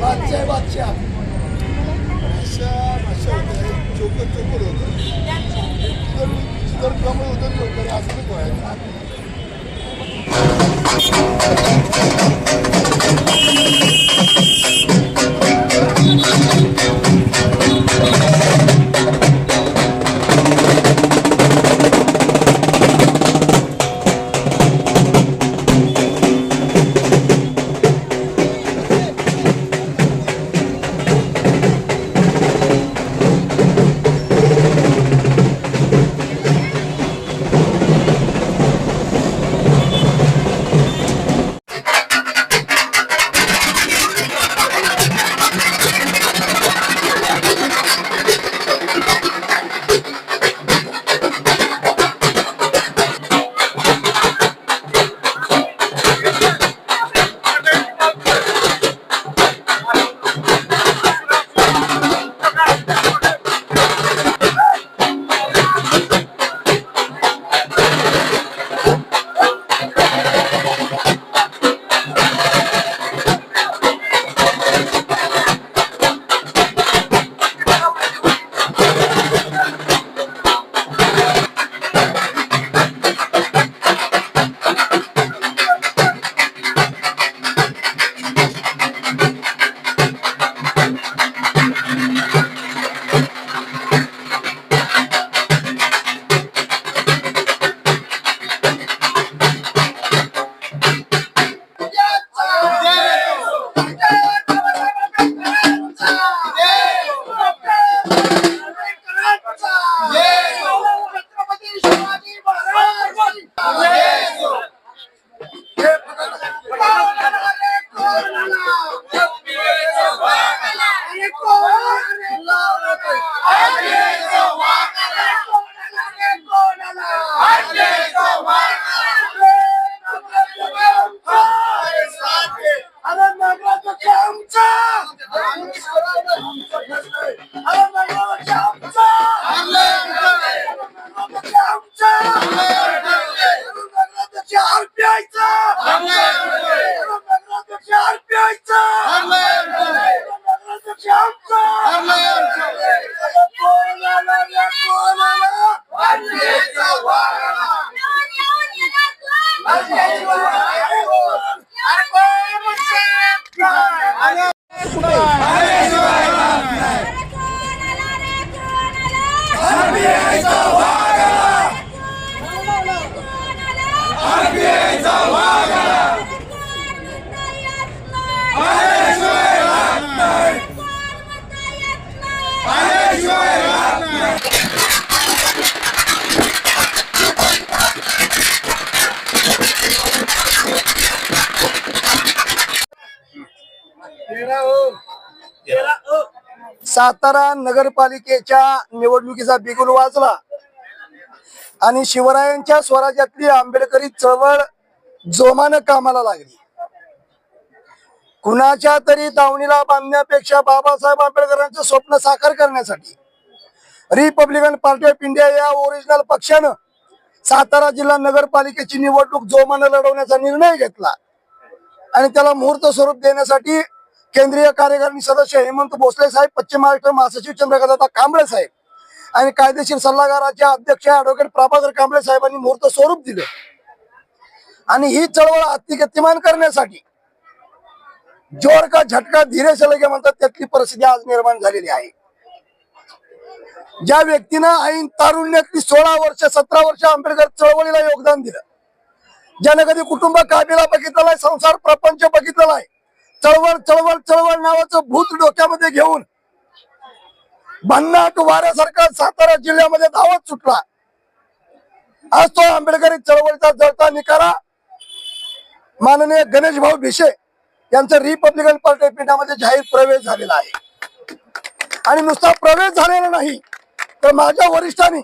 बादशाह बादशाह चोकर चोकर होतं. चिदर चिदर कमळ होतं चोकर असं नाही व्हायचं सातारा नगरपालिकेच्या निवडणुकीचा बिगुल वाजला. आणि शिवरायांच्या स्वराज्यातली आंबेडकरी चळवळ जोमानं कामाला लागली. कुणाच्या तरी दावणीला बांधण्यापेक्षा बाबासाहेब आंबेडकरांचं स्वप्न साकार करण्यासाठी रिपब्लिकन पार्टी ऑफ इंडिया या ओरिजिनल पक्षानं सातारा जिल्हा नगरपालिकेची निवडणूक जोमानं लढवण्याचा निर्णय घेतला. आणि त्याला मुहूर्त स्वरूप देण्यासाठी केंद्रीय कार्यकारिणी सदस्य हेमंत भोसले साहेब पश्चिम महाराष्ट्र महासचिव चंद्रकांत कांबळे साहेब आणि कायदेशीर सल्लागाराचे अध्यक्ष ऍडव्होकेट प्रभाकर कांबळे साहेबांनी मुहूर्त स्वरूप दिलं. आणि ही चळवळ अतिगतिमान करण्यासाठी जोर का झटका धीरे सलगे म्हणतात त्यातली परिस्थिती आज निर्माण झालेली आहे. ज्या व्यक्तीनं ऐन तारुण्यातली सोळा वर्ष सतरा वर्ष आंबेडकर चळवळीला योगदान दिलं ज्यानं कधी कुटुंब काबीला बघितलेला आहे संसार प्रपंच बघितलेला आहे चळवळ चळवळ चळवळ नावाचं भूत डोक्यामध्ये घेऊन भन्नाट वाऱ्यासारखा सातारा जिल्ह्यामध्ये धावत सुटला. आज तो आंबेडकरी चळवळीचा जळता निकारा माननीय गणेश भाऊ भिशे यांचा रिपब्लिकन पार्टी पीठामध्ये जाहीर प्रवेश झालेला आहे. आणि नुसता प्रवेश झालेला नाही तर माझ्या वरिष्ठांनी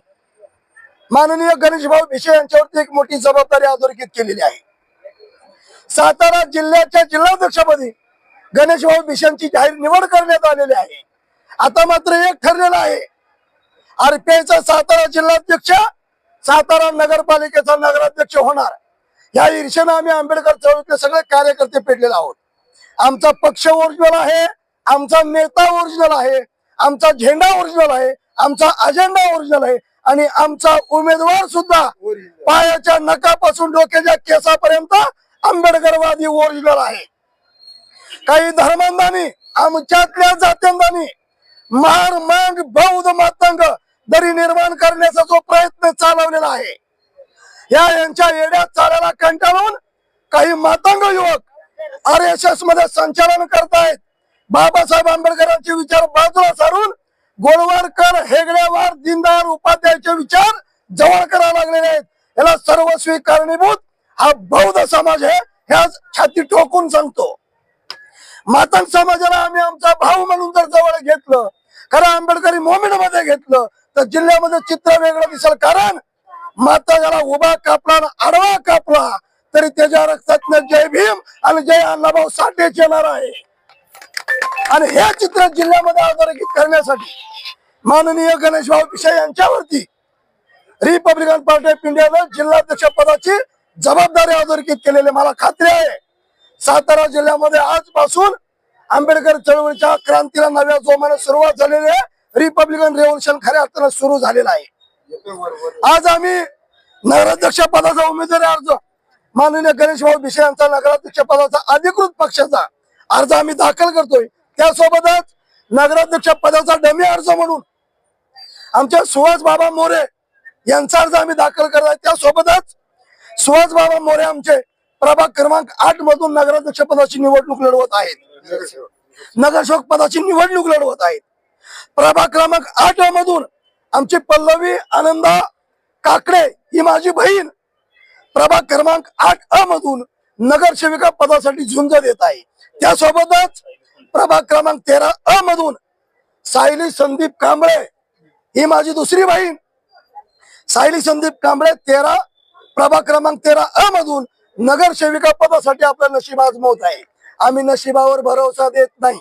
माननीय गणेश भाऊ भिशे यांच्यावरती एक मोठी जबाबदारी अधोरेखित केलेली आहे. सातारा जिल्ह्याच्या जिल्हाध्यक्षपदी गणेश भाऊ भिशेंची जाहीर निवड करण्यात आलेली आहे. आता मात्र एक ठरलेलं आहे. आरपीआयचा सातारा जिल्हाध्यक्ष सातारा नगरपालिकेचा नगराध्यक्ष होणार. या ईर्षेनं आम्ही आंबेडकर चळवळीतले सगळे कार्यकर्ते पेटलेले आहोत. आमचा पक्ष ओरिजिनल आहे आमचा नेता ओरिजिनल आहे आमचा झेंडा ओरिजिनल आहे आमचा अजेंडा ओरिजिनल आहे आणि आमचा उमेदवार सुद्धा पायाच्या नकापासून डोक्याच्या केसापर्यंत आंबेडकरवादी ओरिजिनल आहे. काही धर्मांधानी आमच्यातल्या जात्यांधानी मार मांग बौद्ध मातंग दरी निर्माण करण्याचा जो प्रयत्न चालवलेला आहे या यांच्या येड्या चाऱ्याला कंटाळून काही मातंग युवक आर एस एसमध्ये संचालन करतायत. बाबासाहेब आंबेडकरांचे विचार बाजूला सारून गोळवारकर हेगडेवार दिनदार उपाध्यायचे विचार जवळ करायला लागलेले आहेत. याला सर्वस्वी कारणीभूत हा बौद्ध समाज आहे हे छाती ठोकून सांगतो. मातंग समाजाला आम्ही आमचा भाऊ म्हणून जर जवळ घेतलं कारण आंबेडकरी मोमेंटमध्ये घेतलं तर जिल्ह्यामध्ये चित्र वेगळं दिसेल. कारण माता उभा कापला आणि आडवा कापला तरी त्याच्या रक्तात जय भीम आणि जय अण्णाभाऊ साठेच येणार आहे. आणि हे चित्र जिल्ह्यामध्ये अधोरेखित करण्यासाठी माननीय गणेश भाऊ पिशा यांच्यावरती रिपब्लिकन पार्टी ऑफ इंडियानं जिल्हाध्यक्ष पदाची जबाबदारी अधोरेखित केलेली मला खात्री आहे. सातारा जिल्ह्यामध्ये आजपासून आंबेडकर चळवळीच्या क्रांतीला नव्या जोमाने सुरुवात झालेली आहे. रिपब्लिकन रेव्होल्युशन खऱ्या अर्थानं सुरू झालेलं आहे. आज आम्ही नगराध्यक्ष पदाचा उमेदवारी अर्ज. माननीय गणेश भाऊ भिसे यांचा नगराध्यक्ष पदाचा अधिकृत पक्षाचा अर्ज आम्ही दाखल करतोय. त्यासोबतच नगराध्यक्ष पदाचा डमी अर्ज म्हणून आमच्या सुहास बाबा मोरे यांचा अर्ज आम्ही दाखल करत आहे. त्यासोबतच सुहास बाबा मोरे आमचे प्रभाग क्रमांक आठ मधून नगराध्यक्ष पदाची निवडणूक लढवत आहेत. नगरसेवक पदाची निवडणूक लढवत आहेत. प्रभाग क्रमांक आठ मधून आमची पल्लवी आनंदा काकडे ही माझी बहीण प्रभाग क्रमांक आठ अ मधून नगरसेविका पदासाठी झुंज देत आहे. त्यासोबतच प्रभाग क्रमांक तेरा अ मधून सायली संदीप कांबळे ही माझी दुसरी बहीण. सायली संदीप कांबळे तेरा प्रभाग क्रमांक तेरा अ मधून नगरसेविका पदासाठी आपलं नशीब आजमवत आहे. आम्ही नशिबावर भरोसा देत नाही.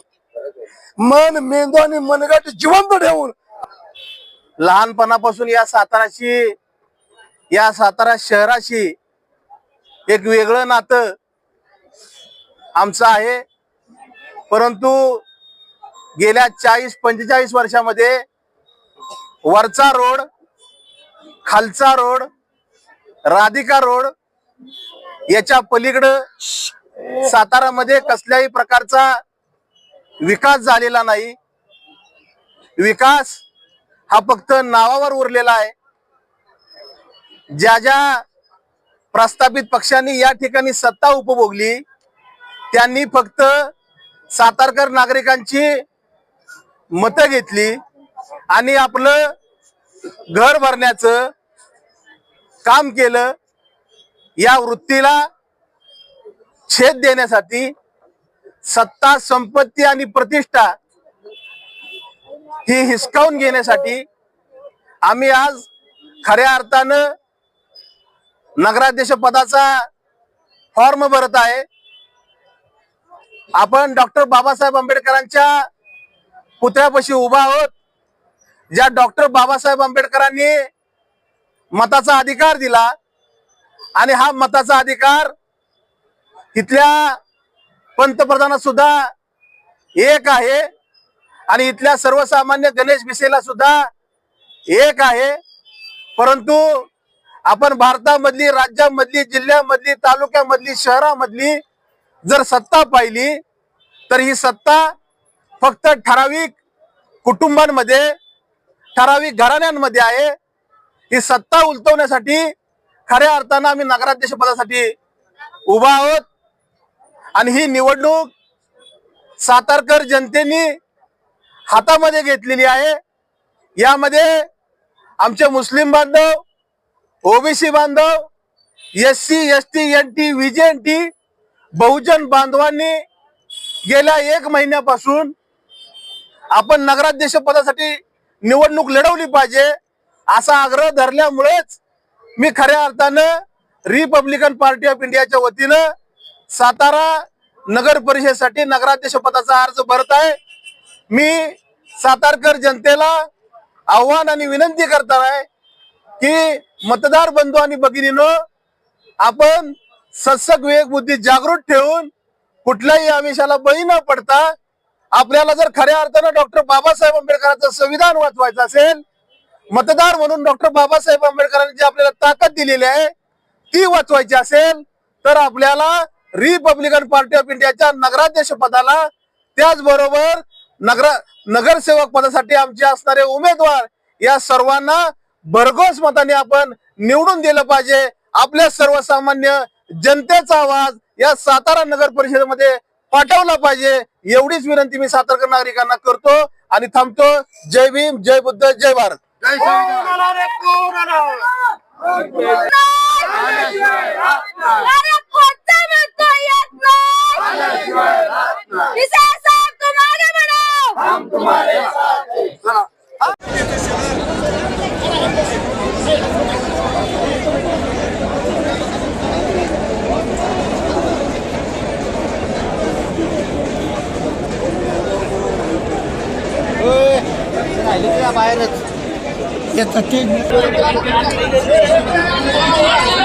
मन मेंदू आणि मनगट जिवंत ठेवून लहानपणापासून या साताराशी या सातारा शहराशी एक वेगळं नातं आमचं आहे. परंतु गेल्या चाळीस पंचेचाळीस वर्षामध्ये वरचा रोड खालचा रोड राधिका रोड याच्या पलीकडं सातारामध्ये कसल्याही प्रकारचा विकास झालेला नाही. विकास हा फक्त नावावर उरलेला आहे. ज्या ज्या प्रस्थापित पक्षांनी या ठिकाणी सत्ता उपभोगली त्यांनी फक्त सातारकर नागरिकांची मतं घेतली आणि आपलं घर भरण्याचं काम केलं. या वृत्तीला छेद देण्यासाठी सत्ता संपत्ती आणि प्रतिष्ठा ही हिसकावून घेण्यासाठी आम्ही आज खऱ्या अर्थानं नगराध्यक्ष पदाचा फॉर्म भरत आहे. आपण डॉक्टर बाबासाहेब आंबेडकरांच्या पुतळ्यापाशी उभा आहोत. ज्या डॉक्टर बाबासाहेब आंबेडकरांनी मताचा अधिकार दिला आणि हा मताचा अधिकार इथल्या पंतप्रधान सुद्धा एक आहे. आणि इथल्या सर्वसामान्य गणेश भिसेला सुद्धा एक आहे. परंतु आपण भारतामधली राज्यामधली जिल्ह्यामधली तालुक्यामधली शहरामधली जर सत्ता पाहिली तर ही सत्ता फक्त ठराविक कुटुंबांमध्ये ठराविक घराण्यांमध्ये आहे. ही सत्ता उलटवण्यासाठी खऱ्या अर्थानं आम्ही नगराध्यक्ष पदासाठी उभा आहोत. आणि ही निवडणूक सातारकर जनतेने हातामध्ये घेतलेली आहे. यामध्ये आमचे मुस्लिम बांधव ओबीसी बांधव S C S T N T VJN T बहुजन बांधवांनी गेल्या एक महिन्यापासून आपण नगराध्यक्ष पदासाठी निवडणूक लढवली पाहिजे असा आग्रह धरल्यामुळेच मी खऱ्या अर्थानं रिपब्लिकन पार्टी ऑफ इंडियाच्या वतीनं सातारा नगर परिषदेसाठी नगराध्यक्ष पदाचा अर्ज भरत आहे. मी सातारकर जनतेला आव्हान आणि विनंती करताना की मतदार बंधू आणि भगिनीनो आपण सत्सक विवेक बुद्धी जागृत ठेवून कुठल्याही आमिषाला बळी न पडता आपल्याला जर खऱ्या अर्थानं डॉक्टर बाबासाहेब आंबेडकरांचं संविधान वाचवायचं असेल मतदार म्हणून डॉक्टर बाबासाहेब आंबेडकरांनी जी आपल्याला ताकद दिलेली आहे ती वाचवायची असेल तर आपल्याला रिपब्लिकन पार्टी ऑफ इंडियाच्या नगराध्यक्ष पदाला त्याचबरोबर नगर नगरसेवक पदासाठी आमचे असणारे उमेदवार या सर्वांना भरघोस मताने आपण निवडून दिलं पाहिजे. आपल्या सर्वसामान्य जनतेचा आवाज या सातारा नगर परिषदेमध्ये पाठवला पाहिजे. एवढीच विनंती मी सातारकर नागरिकांना करतो आणि थांबतो. जय भीम जय बुद्ध जय भारत. अरे कोणता म्हणतो येत नाही विजय साहेब तुम्हारे म्हणा बाहेरच